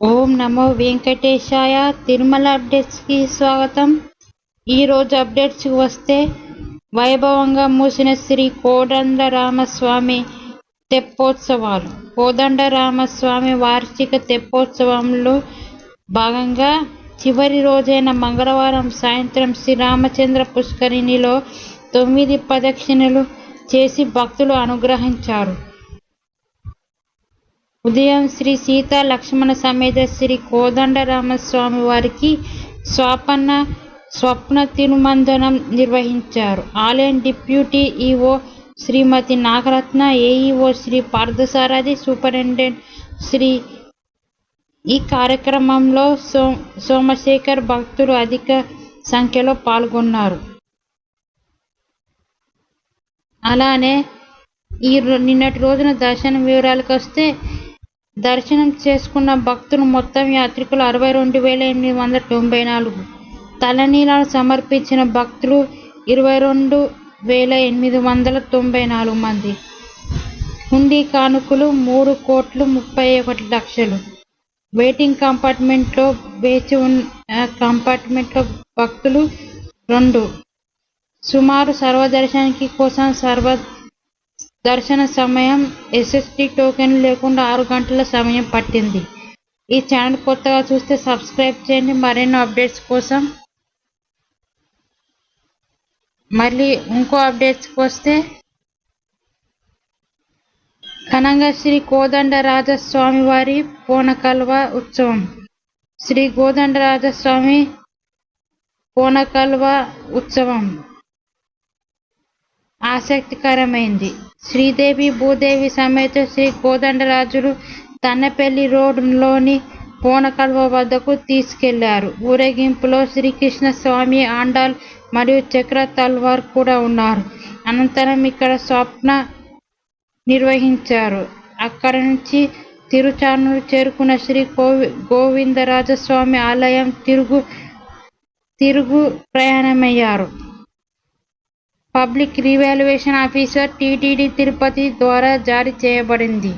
ఓం నమో వెంకటేశాయ తిరుమల అప్డేట్స్కి స్వాగతం. ఈరోజు అప్డేట్స్కి వస్తే వైభవంగా మూసిన శ్రీ కోదండ రామస్వామి తెప్పోత్సవాలు. కోదండ రామస్వామి వార్షిక తెప్పోత్సవంలో భాగంగా చివరి రోజైన మంగళవారం సాయంత్రం శ్రీరామచంద్ర పుష్కరిణిలో తొమ్మిది ప్రదక్షిణలు చేసి భక్తులు అనుగ్రహించారు. ఉదయం శ్రీ సీతా లక్ష్మణ సమేత శ్రీ కోదండరామస్వామి వారికి స్వాపన్న స్వప్న తిరుమందనం నిర్వహించారు. ఆలయం deputy EO Srimati Nagaratna AEO Shri Parthasarathi superintendent Shri ఈ కార్యక్రమంలో సో సోమశేఖర్ భక్తులు అధిక సంఖ్యలో పాల్గొన్నారు. అలానే ఈ నిన్నటి రోజున దర్శనం వివరాలకు వస్తే దర్శనం చేసుకున్న భక్తులు మొత్తం యాత్రికులు అరవై రెండు వేల ఎనిమిది వందల తొంభై నాలుగు. తలనీలాలు సమర్పించిన భక్తులు ఇరవై రెండు వేల ఎనిమిది వందల తొంభై నాలుగు మంది. హుండీ కానుకలు మూడు కోట్లు ముప్పై ఒకటి లక్షలు. వెయిటింగ్ కంపార్ట్మెంట్లో వేచి ఉన్న కంపార్ట్మెంట్లో భక్తులు రెండు. సుమారు సర్వదర్శనానికి కోసం సర్వ దర్శన సమయం ఎస్ఎస్డి టోకెన్ లేకుండా ఆరు గంటల సమయం పట్టింది. ఈ ఛానల్ కొత్తగా చూస్తే సబ్స్క్రైబ్ చేయండి. మరిన్ని అప్డేట్స్ కోసం మళ్ళీ ఇంకో అప్డేట్స్కి వస్తే ఘనంగా శ్రీ కోదండరాజస్వామి వారి పూనకల్వ ఉత్సవం. శ్రీ కోదండరాజస్వామి పూనకల్వ ఉత్సవం ఆసక్తికరమైంది. శ్రీదేవి భూదేవి సమేత శ్రీ కోదండరాజులు తన్నపల్లి రోడ్లోని పూనకల్వ వద్దకు తీసుకెళ్ళారు. ఊరేగింపులో శ్రీకృష్ణ స్వామి ఆండాల్ మరియు చక్ర తల్వార్ కూడా ఉన్నారు. అనంతరం ఇక్కడ స్వప్న నిర్వహించారు. అక్కడ నుంచి తిరుచానూరు చేరుకున్న శ్రీ కోవి గోవిందరాజస్వామి ఆలయం తిరుగు తిరుగు ప్రయాణమయ్యారు. Public revaluation officer TTD Tirupati ద్వారా జారీ చేయబడింది.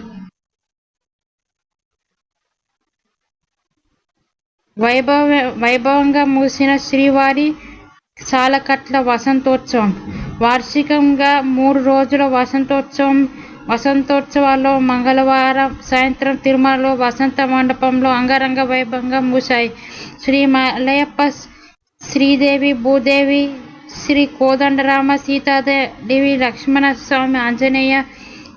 వైభవ వైభవంగా మూసిన శ్రీవారి సాలకట్ల వసంతోత్సవం. వార్షికంగా మూడు రోజుల వసంతోత్సవం వసంతోత్సవాల్లో మంగళవారం సాయంత్రం తిరుమలలో వసంత మండపంలో అంగరంగ వైభవంగా మూశాయి శ్రీ మలయప్ప శ్రీదేవి భూదేవి శ్రీ కోదండరామ సీతాదేవి లక్ష్మణ స్వామి ఆంజనేయ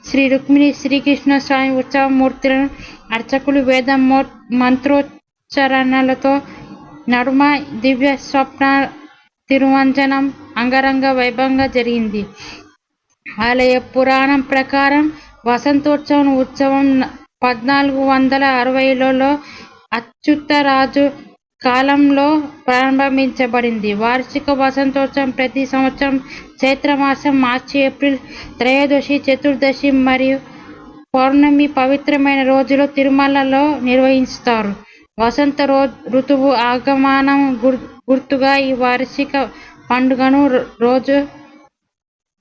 శ్రీ రుక్మిణి శ్రీకృష్ణ స్వామి ఉత్సవ మూర్తులను అర్చకులు వేద మో- మంత్రోచ్చరణలతో నడుమ దివ్య స్వప్న తిరువంజనం అంగరంగ వైభవంగా జరిగింది. ఆలయ పురాణం ప్రకారం వసంతోత్సవం ఉత్సవం పద్నాలుగు వందల అరవైలలో అచ్యుతరాజు కాలంలో ప్రారంభించబడింది. వార్షిక వసంతోత్సవం ప్రతి సంవత్సరం చైత్రమాసం మార్చి ఏప్రిల్ త్రయోదశి చతుర్దశి మరియు పౌర్ణమి పవిత్రమైన రోజులో తిరుమలలో నిర్వహిస్తారు. వసంత రో ఋతువు ఆగమనం గుర్ గుర్తుగా ఈ వార్షిక పండుగను రోజు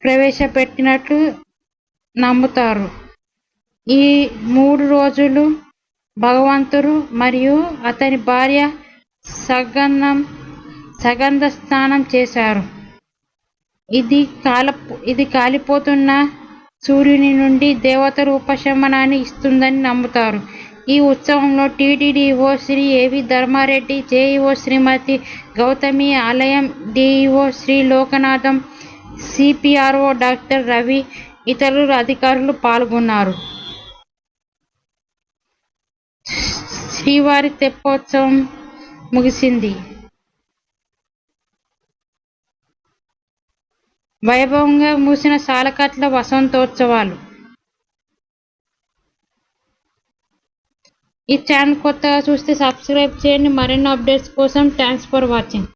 ప్రవేశపెట్టినట్లు నమ్ముతారు. ఈ మూడు రోజులు భగవంతుడు మరియు అతని భార్య సగంధం సగంధ స్నానం చేశారు. ఇది కాల ఇది కాలిపోతున్న సూర్యుని నుండి దేవతలు ఉపశమనాన్ని ఇస్తుందని నమ్ముతారు. ఈ ఉత్సవంలో టీటీడీఓ శ్రీ ఏవి ధర్మారెడ్డి జేఈఓ శ్రీమతి గౌతమి ఆలయం DEO Shri Lokanatham CPRO doctor Ravi ఇతరులు అధికారులు పాల్గొన్నారు. శ్రీవారి తెప్పోత్సవం ముగిసింది. వైభవంగా మూసిన సాలకట్ల వసంతోత్సవాలు. ఈ ఛానల్ కొత్తగా చూస్తే సబ్స్క్రైబ్ చేయండి. మరిన్ని అప్డేట్స్ కోసం థ్యాంక్స్ ఫర్ వాచింగ్.